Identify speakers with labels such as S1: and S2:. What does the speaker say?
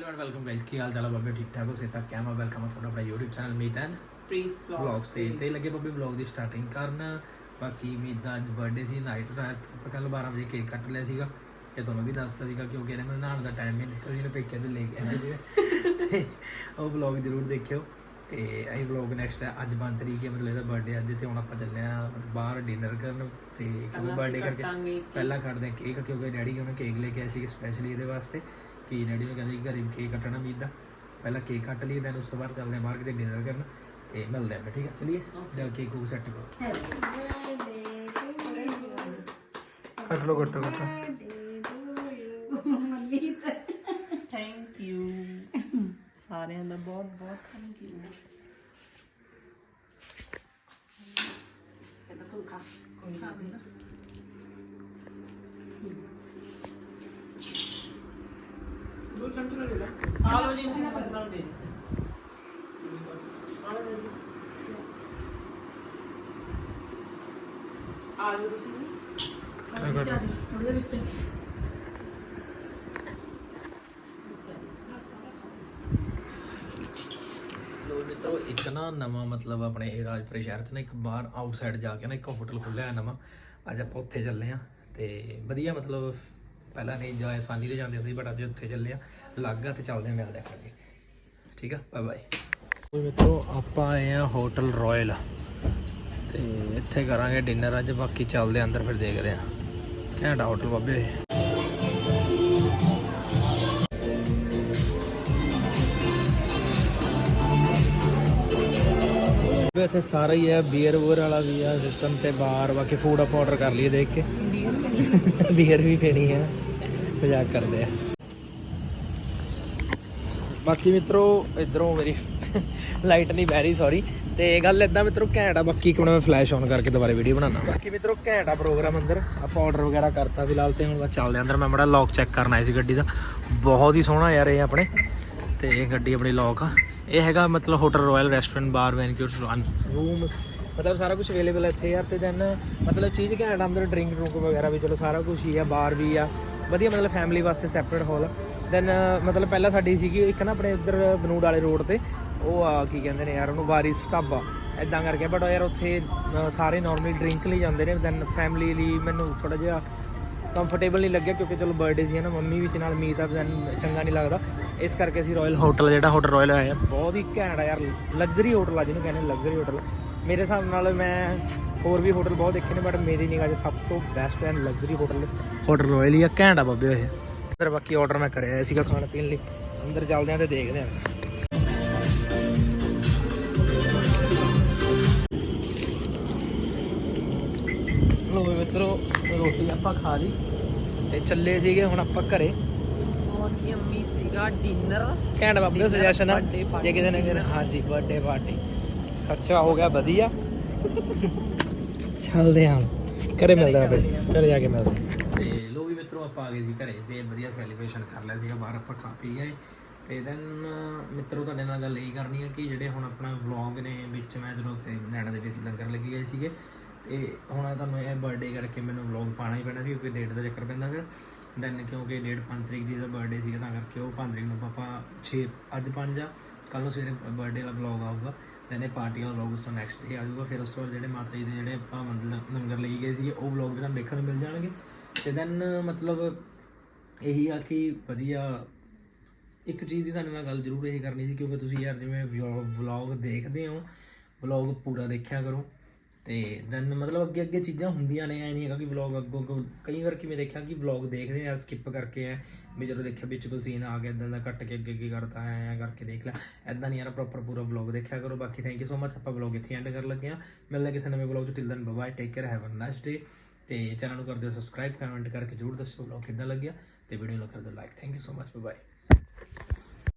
S1: Hello and welcome guys ਕੀ ਹਾਲ ਚਾਲ ਹੈ ਬਾਬੇ ਠੀਕ ਠਾਕ ਹੋ? ਸੇ ਤੱਕ ਕਿਆ ਵੈਲਕਮ ਹੈ ਤੁਹਾਡਾ ਆਪਣਾ YouTube ਚੈਨਲ ਮੀਤਨ
S2: ਪ੍ਰੀਜ਼
S1: ਵਲੌਗਸ ਤੇ ਤੇ। ਲੱਗੇ ਬਾਬੇ ਵਲੌਗ ਦੀ ਸਟਾਰਟਿੰਗ ਕਰਨ। ਬਾਕੀ ਮੀਤ ਅੱਜ ਬਰਥਡੇ ਸੀ ਨਾਈਟ ਰਾਤ ਕੱਲ 12 ਵਜੇ ਕੇਕ ਕੱਟ ਲਿਆ ਸੀਗਾ ਤੇ ਤੁਹਾਨੂੰ ਵੀ ਦੱਸਤਾ ਸੀਗਾ ਕਿਉਂਕਿ ਇਹਨੇ ਮੈਨੂੰ ਨਹਾਉਣ ਦਾ ਟਾਈਮ ਨਹੀਂ ਦਿੱਤਾ ਸੀ ਇਹਨੇ ਪੇਕੇ ਤੇ ਲੈ ਕੇ ਆਏ ਤੇ ਉਹ ਵਲੌਗ ਜ਼ਰੂਰ ਦੇਖਿਓ। ਤੇ ਇਹ ਵਲੌਗ ਨੈਕਸਟ ਹੈ ਅੱਜ 5 ਤਰੀਕ ਹੈ ਮਤਲਬ ਇਹਦਾ ਬਰਥਡੇ ਅੱਜ ਤੇ ਹੁਣ ਆਪਾਂ ਚੱਲੇ ਆ ਬਾਹਰ ਡਿਨਰ ਕਰਨ ਤੇ ਕਿਉਂਕਿ ਬਰਥਡੇ ਕਰਕੇ ਪਹਿਲਾਂ ਕੱਟਦੇ ਆ ਕੇਕ ਕਿਉਂਕਿ ਡੈਡੀ ਉਹਨੇ ਕੇਕ ਲੈ ਕੇ ਆਏ ਸੀ ਸਪੈਸ਼ਲੀ ਇਹਦੇ ਵਾਸਤੇ। ਕਿ ਡੈਡੀ ਨੇ ਕਹਿੰਦੇ ਕਿ ਘਰੇ ਵੀ ਕੇਕ ਕੱਟਣਾ ਮੀਤ ਦਾ ਪਹਿਲਾਂ ਕੇਕ ਕੱਟ ਲਈਏ ਦੈਨ ਉਸ ਤੋਂ ਬਾਅਦ ਚੱਲਦੇ ਆ ਬਾਹਰ ਕਿਤੇ ਡਿਨਰ ਕਰਨ ਤੇ ਮਿਲਦੇ ਆ ਫਿਰ, ਠੀਕ ਹੈ ਚਲਿਏ ਜਾ ਕੇਕ ਕੂਕ ਸੈੱਟ ਕਰੋ ਕੱਟ ਲੋ ਕੱਟੋ ਕੱਟੋ
S2: ਥੈਂਕ ਯੂ ਸਾਰਿਆਂ ਦਾ ਬਹੁਤ ਬਹੁਤ ਥੈਂਕ ਯੂ ਆ ਲੋ ਜੀ ਮੈਨੂੰ ਕੁਝ ਨਾਲ ਦੇ ਦੇ ਸੀ। ਆ ਲੋ ਤੁਸੀਂ। ਉਹਦੇ ਵਿੱਚ
S1: ਲੋ ਮਿੱਤਰੋ ਇੱਕ ਨਾ ਨਵਾਂ ਮਤਲਬ ਆਪਣੇ ਇਹ ਰਾਜਪੁਰੇ ਸ਼ਹਿਰ 'ਚ ਨਾ ਇੱਕ ਬਾਹਰ ਆਊਟਸਾਈਡ ਜਾ ਕੇ ਨਾ ਇੱਕ ਹੋਟਲ ਖੁੱਲਿਆ ਨਵਾਂ। ਅੱਜ ਆਪਾਂ ਉੱਥੇ ਚੱਲੇ ਆ ਤੇ ਵਧੀਆ ਮਤਲਬ ਪਹਿਲਾਂ ਨਹੀਂ, ਜਾ ਆਸਾਨੀ ਤੇ ਜਾਂਦੇ ਸੀ ਬਟ ਅੱਜ ਉੱਥੇ ਚੱਲੇ ਆ। ਲੱਗਾ ਤੇ ਚੱਲਦੇ ਮਿਲਦੇ ਆ ਫਿਰ ਠੀਕ ਆ? ਬਾਏ ਬਾਏ ਲੋ ਮਿੱਤਰੋ, ਆਪਾਂ ਆਏ ਆ ਹੋਟਲ ਰਾਇਲ। ਤੇ ਇੱਥੇ ਕਰਾਂਗੇ ਡਿਨਰ, ਅੱਜ ਬਾਕੀ ਚੱਲਦੇ ਆ, ਅੰਦਰ ਫਿਰ ਦੇਖਦੇ ਆ। ਘੈਂਟਾ ਹੋਟਲ ਬਾਬੇ। ਇੱਥੇ ਸਾਰਾ ਹੀ ਹੈ ਬੀਅਰ ਵੂਰ ਵਾਲਾ ਵੀ ਆ ਸਿਸਟਮ ਤੇ ਬਾਹਰ, ਬਾਕੀ ਫੂਡ ਆਪਾਂ ਆਰਡਰ ਕਰ ਲਈਏ ਦੇਖ ਕੇ। ਬੀਅਰ ਵੀ ਪੀਣੀ ਹੈ, ਮਜ਼ਾਕ ਕਰਦੇ ਆ। ਬਾਕੀ ਮਿੱਤਰੋ, ਇਧਰੋਂ ਮੇਰੀ ਲਾਈਟ ਨਹੀਂ ਬਹਿ ਰਹੀ ਸੌਰੀ ਤੇ ਗੱਲ ਇਦਾਂ ਮਿੱਤਰੋ, ਘੈਂਟ ਆ, ਬਾਕੀ ਹੁਣ ਮੈਂ ਫਲੈਸ਼ ਆਨ ਕਰਕੇ ਦੁਬਾਰਾ ਵੀਡੀਓ ਬਣਾਉਣਾ। ਬਾਕੀ ਮਿੱਤਰੋ, ਘੈਂਟ ਆ ਪ੍ਰੋਗਰਾਮ ਅੰਦਰ। ਆਪਾਂ ਆਰਡਰ ਵਗੈਰਾ ਕਰਤਾ ਫਿਲਹਾਲ ਤੇ ਹੁਣ ਬਸ ਚੱਲਦੇ ਆ ਅੰਦਰ। ਮੈਂ ਮੜਾ ਲੌਕ ਚੈੱਕ ਕਰਨ ਆਇਆ ਸੀ ਗੱਡੀ ਦਾ। ਬਹੁਤ ਹੀ ਸੋਹਣਾ ਯਾਰ ਇਹ ਆਪਣੇ। ਤੇ ਇਹ ਗੱਡੀ ਆਪਣੀ ਲੌਕ ਆ। ਇਹ ਹੈਗਾ ਮਤਲਬ hotel royal restaurant bar banquet room ਮਤਲਬ ਸਾਰਾ ਕੁਝ ਅਵੇਲੇਬਲ ਹੈ ਇੱਥੇ ਯਾਰ ਤੇ ਦੈਨ ਮਤਲਬ ਚੀਜ਼ ਘੈਂਟ ਅੰਦਰ ਡਰਿੰਕ ਰੂਮ ਵਗੈਰਾ ਵੀ, ਚਲੋ ਸਾਰਾ ਕੁਝ ਹੀ ਆ ਬਾਰ ਵੀ ਆ। ਵਧੀਆ ਮਤਲਬ ਫੈਮਿਲੀ ਵਾਸਤੇ ਸੈਪਰੇਟ ਹਾਲ ਦੈਨ ਮਤਲਬ ਪਹਿਲਾਂ ਸਾਡੀ ਸੀਗੀ ਇੱਕ ਨਾ ਆਪਣੇ ਇੱਧਰ ਬਨੂੜ ਵਾਲੇ ਰੋਡ ਤੇ, ਉਹ ਆ, ਕੀ ਕਹਿੰਦੇ ਨੇ ਯਾਰ, ਉਹਨੂੰ ਵਾਰਿਸ ਢਾਬਾ। ਐਦਾਂ ਕਰਕੇ ਬਟ ਯਾਰ ਉੱਥੇ ਸਾਰੇ ਨਾਰਮਲੀ ਡਰਿੰਕ ਲਈ ਜਾਂਦੇ ਨੇ ਦੈਨ ਫੈਮਿਲੀ ਲਈ ਮੈਨੂੰ ਥੋੜਾ ਜਿਹਾ ਕੰਫਰਟੇਬਲ ਨਹੀਂ ਲੱਗਿਆ ਕਿਉਂਕਿ ਚਲੋ ਬਰਥਡੇ ਸੀ ਨਾ, ਮੰਮੀ ਵੀ ਸੀ ਨਾਲ, ਮੀਤ ਆ ਚੰਗਾ ਨਹੀਂ ਲੱਗਦਾ। ਇਸ ਕਰਕੇ ਅਸੀਂ ਰਾਇਲ ਹੋਟਲ ਜਿਹੜਾ ਹੋਟਲ ਰਾਇਲ ਆਏ ਆ। ਬਹੁਤ ਹੀ ਘੈਂਟ ਆ ਯਾਰ ਲਗਜ਼ਰੀ ਹੋਟਲ ਆ ਜਿਹਨੂੰ ਕਹਿੰਦੇ ਲਗਜ਼ਰੀ ਹੋਟਲ ਮੇਰੇ ਹਿਸਾਬ ਨਾਲ ਮੈਂ ਹੋਰ ਵੀ ਹੋਟਲ ਬਹੁਤ ਦੇਖੇ ਨੇ ਬਟ ਮੇਰੀ ਨਿਗਾਹ 'ਚ ਸਭ ਤੋਂ best and luxury hotel hotel royal ਹੀ ਆ, ਘੈਂਟ ਆ ਬੱਬੇ, ਇਹ। ਅੰਦਰ ਬਾਕੀ ਆਰਡਰ ਮੈਂ ਕਰਿਆ ਸੀਗਾ ਖਾਣ ਪੀਣ ਲਈ। ਅੰਦਰ ਚੱਲਦੇ ਆਂ ਤੇ ਦੇਖਦੇ ਆਂ। ਲੋ ਮਿੱਤਰੋ ਰੋਟੀ ਆਪਾਂ ਖਾ ਲਈ ਤੇ ਚੱਲੇ ਸੀਗੇ ਹੁਣ ਆਪਾਂ ਘਰੇ।
S2: ਬਹੁਤ ਯੰਮੀ ਸੀਗਾ ਡਿਨਰ
S1: ਘੈਂਟ ਬਾਬੇ ਸੁਜੈਸ਼ਨ
S2: party,
S1: ਜੇ ਕਿਤੇ ਨਾ ਹਾਂਜੀ ਬਰਥਡੇ ਪਾਰਟੀ ਖਰਚਾ ਹੋ ਗਿਆ ਵਧੀਆ। ਚੱਲਦੇ ਆਂ ਘਰੇ ਮਿਲਦੇ ਆਂ ਘਰੇ ਜਾ ਕੇ ਮਿਲਦੇ ਤੇ ਲੋ ਵੀ ਮਿੱਤਰੋ ਆਪਾਂ ਆ ਗਏ ਸੀ ਘਰੇ ਤੇ ਵਧੀਆ ਸੈਲੀਬ੍ਰੇਸ਼ਨ ਕਰ ਲਿਆ ਸੀਗਾ ਬਾਹਰ ਆਪਾਂ ਖਾ ਪੀ ਗਏ। ਤੇ ਦੈਨ ਮਿੱਤਰੋ ਤੁਹਾਡੇ ਨਾਲ ਗੱਲ ਇਹ ਕਰਨੀ ਹੈ ਕਿ ਜਿਹੜੇ ਹੁਣ ਆਪਣਾ ਵਲੌਗ ਨੇ ਵਿੱਚ ਮੈਂ ਜਦੋਂ ਉੱਥੇ ਨੈਣਾ ਦੇ ਵਿੱਚ ਲੰਗਰ ਲੱਗੀ ਗਏ ਸੀਗੇ ਤੇ ਹੁਣ ਤੁਹਾਨੂੰ ਇਹ ਬਰਥਡੇ ਕਰਕੇ ਮੈਨੂੰ ਵਲੌਗ ਪਾਣਾ ਹੀ ਪੈਣਾ ਸੀ, ਕਿਉਂਕਿ ਡੇਟ ਦਾ ਚੱਕਰ ਪੈਂਦਾ ਫਿਰ। ਦੈਨ ਕਿਉਂਕਿ ਡੇਟ 5 ਤਰੀਕ ਦੀ ਦਾ ਬਰਥਡੇ ਸੀਗਾ, ਤਾਂ ਕਰਕੇ ਉਹ 5 ਤਰੀਕ ਨੂੰ ਆਪਾਂ 6 ਅੱਜ 5 ਆ ਕੱਲ ਨੂੰ ਸਵੇਰੇ ਬਰਥਡੇ ਦਾ ਵਲੌਗ ਆਊਗਾ। ਦੈਨ ਇਹ ਪਾਰਟੀ ਵਾਲਾ ਵਲੌਗ ਉਸ ਤੋਂ ਨੈਕਸਟ ਡੇ ਆਊਗਾ ਫਿਰ ਉਸ ਤੋਂ ਬਾਅਦ ਜਿਹੜੇ ਮਾਤਾ ਜੀ ਦੇ ਜਿਹੜੇ ਆਪਾਂ ਮਤਲਬ ਲੰਗਰ ਲਈ ਗਏ ਸੀਗੇ, ਉਹ ਵਲੌਗ ਵੀ ਤੁਹਾਨੂੰ ਦੇਖਣ ਨੂੰ ਮਿਲ ਜਾਣਗੇ। ਤੇ ਦੈਨ ਮਤਲਬ ਇਹੀ ਆ ਕਿ ਵਧੀਆ ਇੱਕ ਚੀਜ਼ ਦੀ ਤੁਹਾਡੇ ਨਾਲ ਗੱਲ ਜ਼ਰੂਰ ਇਹ ਕਰਨੀ ਸੀ, ਕਿਉਂਕਿ ਤੁਸੀਂ ਯਾਰ ਜਿਵੇਂ ਵਲੌਗ ਦੇਖਦੇ ਹੋ ਵਲੌਗ ਪੂਰਾ ਦੇਖਿਆ ਕਰੋ। ਤੇ ਦੈਨ ਮਤਲਬ ਅੱਗੇ ਅੱਗੇ ਚੀਜ਼ਾਂ ਹੁੰਦੀਆਂ ਨੇ, ਐ ਨਹੀਂ ਹੈਗਾ ਕਿ ਵਲੌਗ ਅੱਗੋਂ ਅੱਗੋਂ ਕਈ ਵਾਰ ਕਿਵੇਂ ਦੇਖਿਆ ਕਿ ਵਲੌਗ ਦੇਖਦੇ ਆ ਸਕਿਪ ਕਰਕੇ ਆ ਵੀ ਜਦੋਂ ਦੇਖਿਆ ਵਿੱਚ ਕੋਈ ਸੀਨ ਆ ਗਿਆ ਇਦਾਂ ਦਾ ਕੱਟ ਕੇ ਅੱਗੇ ਕੀ ਕਰਤਾ, ਐ ਐ ਕਰਕੇ ਦੇਖ ਲੈ ਐਦਾਂ ਨਹੀਂ ਯਾਰ ਪ੍ਰੋਪਰ ਪੂਰਾ ਵਲੌਗ ਦੇਖਿਆ ਕਰੋ, ਬਾਕੀ ਥੈਂਕ ਯੂ ਸੋ ਮਚ ਆਪਾਂ ਵਲੌਗ ਇੱਥੇ ਐਂਡ ਕਰਨ ਲੱਗੇ ਆ ਮਿਲਦੇ ਕਿਸੇ ਨਵੇਂ ਵਲੌਗ ਚ till then bye take care have a nice day ਤੇ ਚੈਨਲ ਨੂੰ ਕਰ ਦਿਓ ਸਬਸਕ੍ਰਾਈਬ ਕਮੈਂਟ ਕਰਕੇ ਜਰੂਰ ਦੱਸਿਓ ਵਲੌਗ ਕਿੱਦਾਂ ਲੱਗਿਆ, ਤੇ ਵੀਡੀਓ ਨੂੰ ਕਰ ਦਿਓ like thank you so much bye